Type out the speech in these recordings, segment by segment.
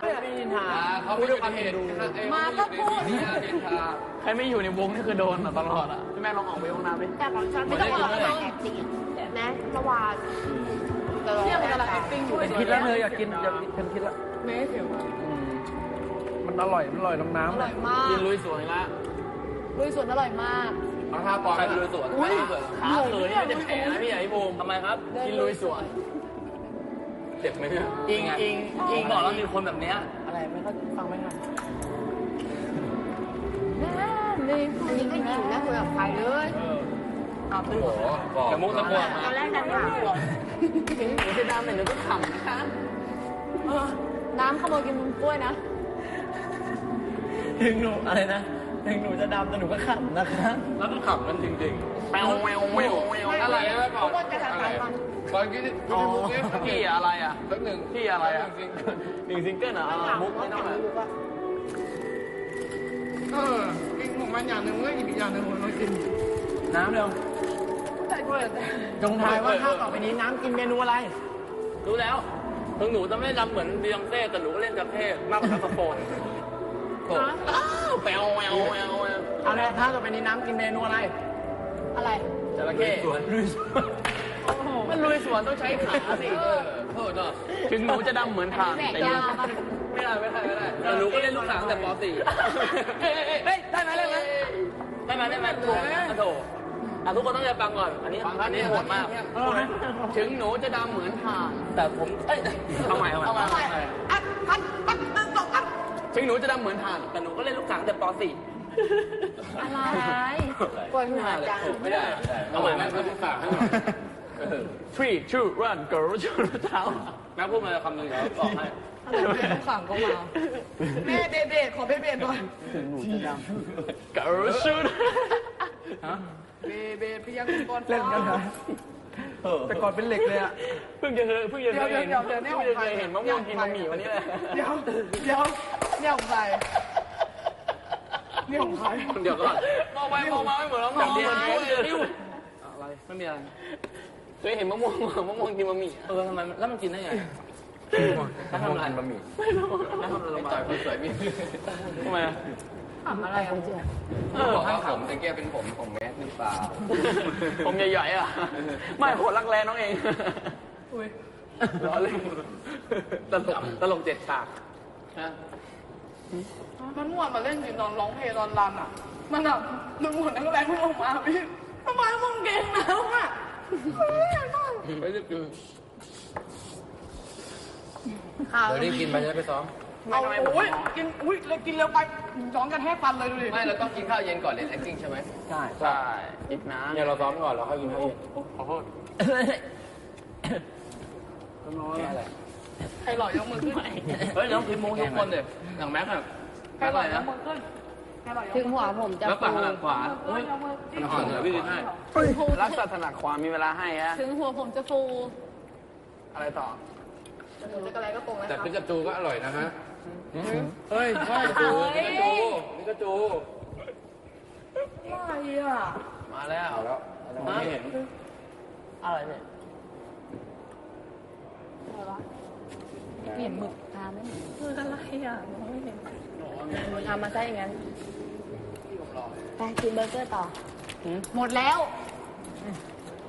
ไม่นินทาเขาไม่อยู่ในเหตุมาก็พูดใครไม่อยู่ในวงนี่คือโดนตลอดอะพี่แม่ลองออกไปห้องน้ำดิแต่ของฉันไม่ต้องบอกว่าแอคติ้งนะเมื่อวานเนี่ยมันกำลังแอคติ้งอยู่คิดแล้วเธออยากกินอยากกินเค็มคิดแล้วเมสอยู่มันอร่อยมันอร่อยลงอน้ำร่อยมากกินลุยสวนละลุยสวนอร่อยมากเอาท่าปอนใครเป็นลุยสวนไม่เกิดขาเขินนี่ไม่ได้แผลนะพี่ไอ้บูมทำไมครับกินลุยสวน เจ็บไหมเนี่ยอิงอิงอิงบอกแล้วมีคนแบบเนี้ยอะไรไม่เข้าฟังไม่ทันอันนี้ก็หญิงนะคุยกับใครเลยโอ้โหบอกกระมุกตะกวงตอนแรกดันถามถึงหนูจะดำแต่หนูก็ขำนะคะน้ำขโมยกินมุมกล้วยนะถึงหนูอะไรนะถึงหนูจะดำแต่หนูก็ขำนะคะ แล้วก็ขำกันจริงแมวแมวแมวแมวๆอะไรนะก่อนเขาก็จะทำอะไรตาม ตอนกี้ที่อ๋อมุกนี้พี่อะไรอะสักหนึ่งพี่อะไรอะจริงหนึ่งซิงเกิลเหรอมุกไม่ต้องแบบเออกินของมันอย่างหนึ่งก็อีกอย่างหนึ่งมันกินน้ำเร็วจงทายว่าข้าวต่อไปนี้น้ำกินเมนูอะไร รู้แล้วถึงหนูจะไม่ได้ดำเหมือนบียองเซ่แต่หนูก็เล่นจับเท่มากกว่าแซกโซโฟนโอ้อ้าวแปวแววแววแววเอาเลยข้าวต่อไปนี้น้ำกินเมนูอะไร อะไรจระเข้ลุยสวน มันลุยสวนต้องใช้ขาสิเออโทษเนาะถึงหนูจะดำเหมือนทางแหวกแต่ยายังปะไม่ได้ไม่ได้ไม่ได้แต่หนูก็เล่นลูกหนังแต่ป .4 เฮ้ยเฮ้ยเฮ้ยได้ไหมได้ไหมได้ไหมได้ไหมโถโถอะทุกคนต้องใจฟังก่อน อันนี้อันนี้โหดมาก ถึงหนูจะดำเหมือนทางแต่ผมเอ้ยเอาใหม่เอาใหม่เอาใหม่อัดอัดอัดอัดตกอัดถึงหนูจะดำเหมือนทางแต่หนูก็เล่นลูกหนังแต่ป .4 อะไรปวดหัวจังไม่ได้เอาใหม่แม่งเพื่อนฝากให้หน่อยเออ three two one go ชูเท้าแม่พูดมาคำหนึ่งเดี๋ยวบอกให้ขังก็มาแม่เบเบขอเบเบก่อนถึงหนูจะด go shoot เบเบพี่ยังก่อนำเล่นกันนะแต่ก่อนเป็นเหล็กเลยอะเพิ่งจะเคยเพิ่งจะเคยเห็นเดี๋ยวเดี๋ยวเดี๋ยวเพิ่งจะเคยเห็นมะม่วงกินบะหมี่วันนี้แหละเดี๋ยวเดี๋ยวเนี่ยของใครเนี่ยของใครเดี๋ยวก่อนมองไปมองมาไม่เหมือนน้องๆเหมือนคนเดียวริ้วอะไรไม่มีอะไร เคยเห็นมะม่วงมะม่วงกินบะหมี่เออทำไมแล้วมันกินได้ไงถ้าทำอะไรบะหมี่แล้วทำอะไรลงต่อยไปคนสวยมีทำไมถามอะไรของเจ๊เออบอกว่าผมแต่แกเป็นผมผมแมสหรือเปล่าผมใหญ่ๆอะ ไม่โหดรักแร้น้องเองล้อเล่นตลกตลกเจ็ดฉากนะมันม่วนมาเล่นอยู่ตอนร้องเพลงตอนรันอะ มันแบบมันหมดทั้งแรงที่ออกมาพี่ทำไมมึงเก่งนะอะ ไม่ได้กินข่าวเดี๋ยวได้กินไปจะได้ไปซ้อม เอาโอ้ยกินอุ้ยเลยกินเร็วไปย้อนกันแทบฟันเลยดูดิไม่เราต้องกินข้าวเย็นก่อนเล่น acting ใช่ไหมใช่ใช่อีกนะเนี่ยเราซ้อมก่อนเราค่อยกินข้าวเย็นขอโทษอะไรใครหล่อยกมือขึ้นเฮ้ยน้องพิมพ์มุกทุกคนเลยอย่างแม็กซ์อะใครแม็กซ์หอะล่ไรนะอยกมือขึ้นใครหล่อยก ถึมืงอหัวผมจะแล้วฟูฝั่งถนัดขวาเฮ้ยยกมือมันอ่อนเหรอพี่ดินให้รักษาถนัดขวามีเวลาให้ฮะ ถึงหัวผมจะฟู อะไรต่อหนูจะกระไรก็ตรงนะแต่ครับพิกาจูก็อร่อยนะฮะ เฮ้ยใช่จูพิกาจูพิกาจูอะไรอะ มาแล้วเอาแล้วไม่เห็นอะไรเนี่ยเห็นหมึกทาไหมคืออะไร อะมองไม่เห็นมึงทำมาซะอย่างนั้นไปกินเบอร์เกอร์ต่อ หมดแล้ว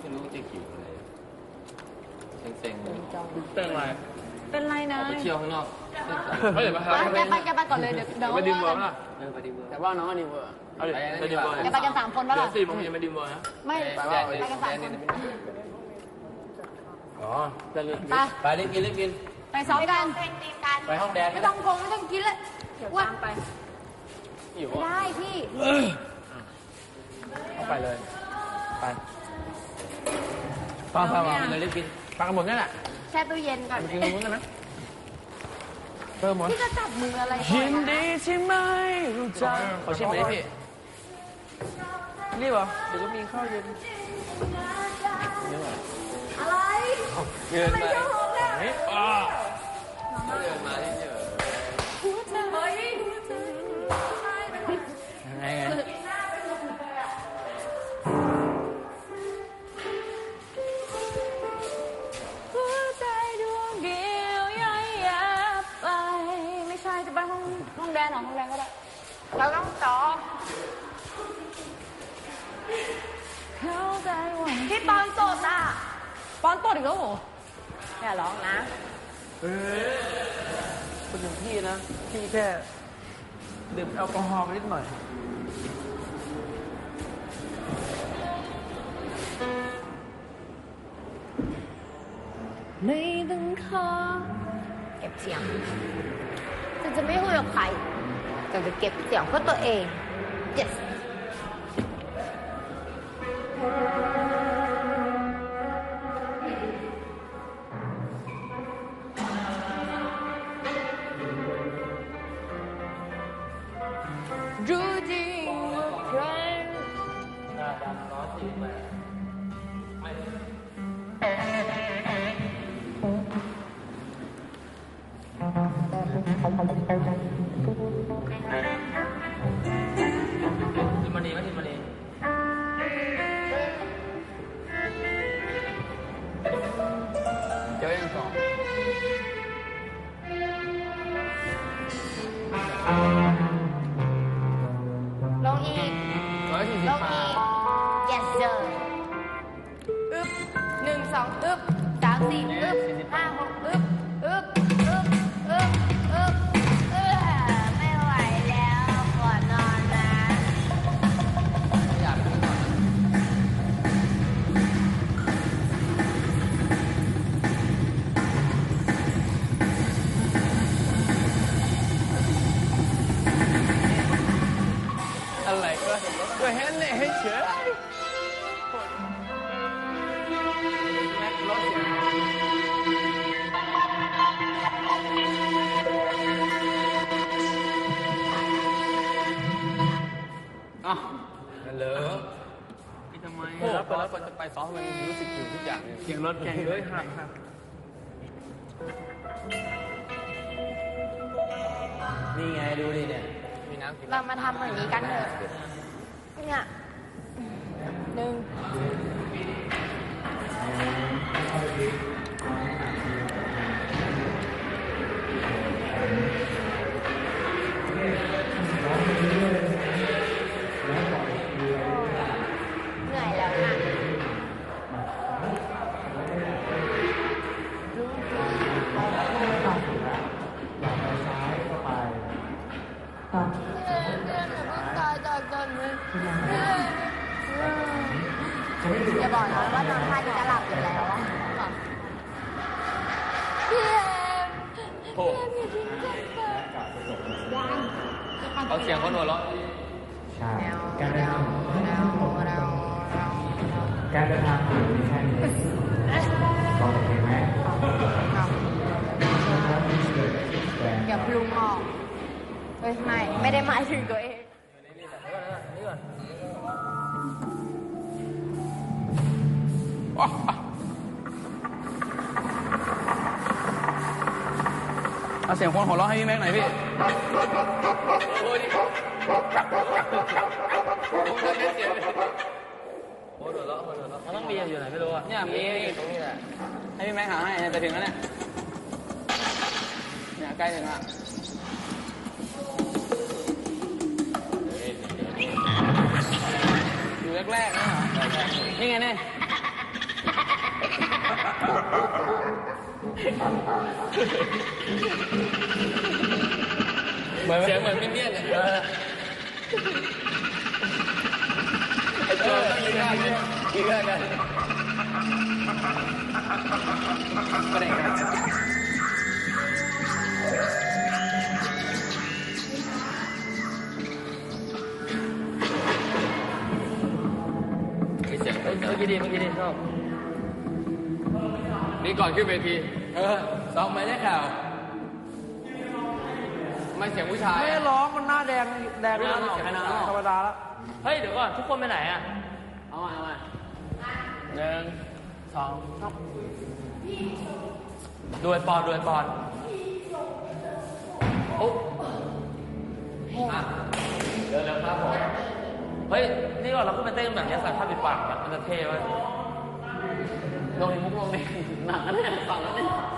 ไม่รู้จะขิวอะไรเซ็งๆเลยจองเติมอะไรเป็นไรนะไปเที่ยวข้างนอกเฮ้ยเดี๋ยวมาไปแกไปแกไปก่อนเลยเดี๋ยวเดี๋ยวไปดิมเวอร์ว่าล่ะเออไปดีเวอร์แต่ว่าน้องอันนี้เวอร์เอาดิไปดิมเวอร์แกไปกันสามคนปะเดี๋ยล่ะวสี่โมงยังไม่ดิมเวอร์นะไม่ไปไปว่ากันสามคนอ๋อจะลืมไปไปรีบกินรีบกิน ไปซ้อมกันไปห้องแดงไม่ต้องคงไม่ต้องกินเลยว่าไปอยู่ไม่ได้พี่เอาไปเลย ไปฟังฟังฟังเลยรีบกินฟังกันหมดนี่แหละแช่ตู้เย็นก่อนกินตรงนู้นกันนะเพิ่มหมดพี่จะจับมืออะไรก่ยิอนนนะดีที่ไม่รู้จักขอชิมหน่อยดิพี่นี่เหรอเดี๋ยวก็มีข้าวเย็นอะไรเงินไป จะหอมแล้วเฮ้ยอ่เดินมาที่เจอเฮ้ยไงไงหัวใจดวงเดียวย่อยยับไปนออกห้องแดนก็ได้เราต้องต่อพี่ปอนโสดอะปอนตดอีกแล้วเหรออย่าร้องนะ คนอย่างพี่นะ พี่แค่ดื่มแอลกอฮอล์ไปนิดหน่อย ไม่ต้องขอเก็บเสียงฉันจะไม่คุยกับใครจะจะเก็บเสียงเพื่อตัวเอง yes ทิม เราจะไปซ้อมมันรู้สึกหิวทุกอย่างเลยเสียงรถแข่งเลยหักหักนี่ไงดูดิเนี่ย มีน้ำกินเรามาทำอย่างนี้กันเถอะเนี่ย อย่าบอกนะว่านอนท่านี้จะหลับอยู่แล้วอะพี่เอ็มโอ้เอาเสียงคนหัวเราะใช่แนวการแนเดินวทางแนวแนวการเดินทางของมีแค่นี้ลองโอเคไหมอย่าพลุงออกเฮ้ยไม่ ไม่ได้หมายถึงตัวเอง เอาเสียงคนหัวเราะให้พี่แม็กหน่อยพี่โอ้ยนี่ผมจะเล่นเสียงเลยโอ้ยหัวเราะหัวเราะมันต้องมีอยู่ไหนไม่รู้อะเนี่ยมีตรงนี้แหละให้พี่แม็กหาให้จะถึงแล้วเนี่ยเนี่ยใกล้ถึงละอยู่แรกๆนะเหรอนี่ไงเนี่ย เหมือนเสียงเหมือนมินเนี่ยนเลยเออไอ้เจ้าต้องยืนได้ยยืนได้กันก็ได้ครับมีเสียงเมื่อกี้ดีเมื่อกี้ดีชอบนี่ก่อนขึ้นเวที เออซ้อมไหมได้ข่าวไม่เสียงผู้ชายไม่ได้ร้องมันหน้าแดงแดงแล้วไม่ได้ร้องธรรมดาแล้วเฮ้ยเดี๋ยวก่อนทุกคนไปไหนอะเอามาเอามาหนึ่งสองดูไอปอนดูไอปอนโอ้อะเดินแล้วครับผมเฮ้ยนี่ก่อนเราก็ไปเต้นแบบนี้ใส่ผ้าปิดปากแบบมันจะเท่ไว้ย ลงในมุกลงในหนังนั่นแหละฝั่งนั้นเนี่ย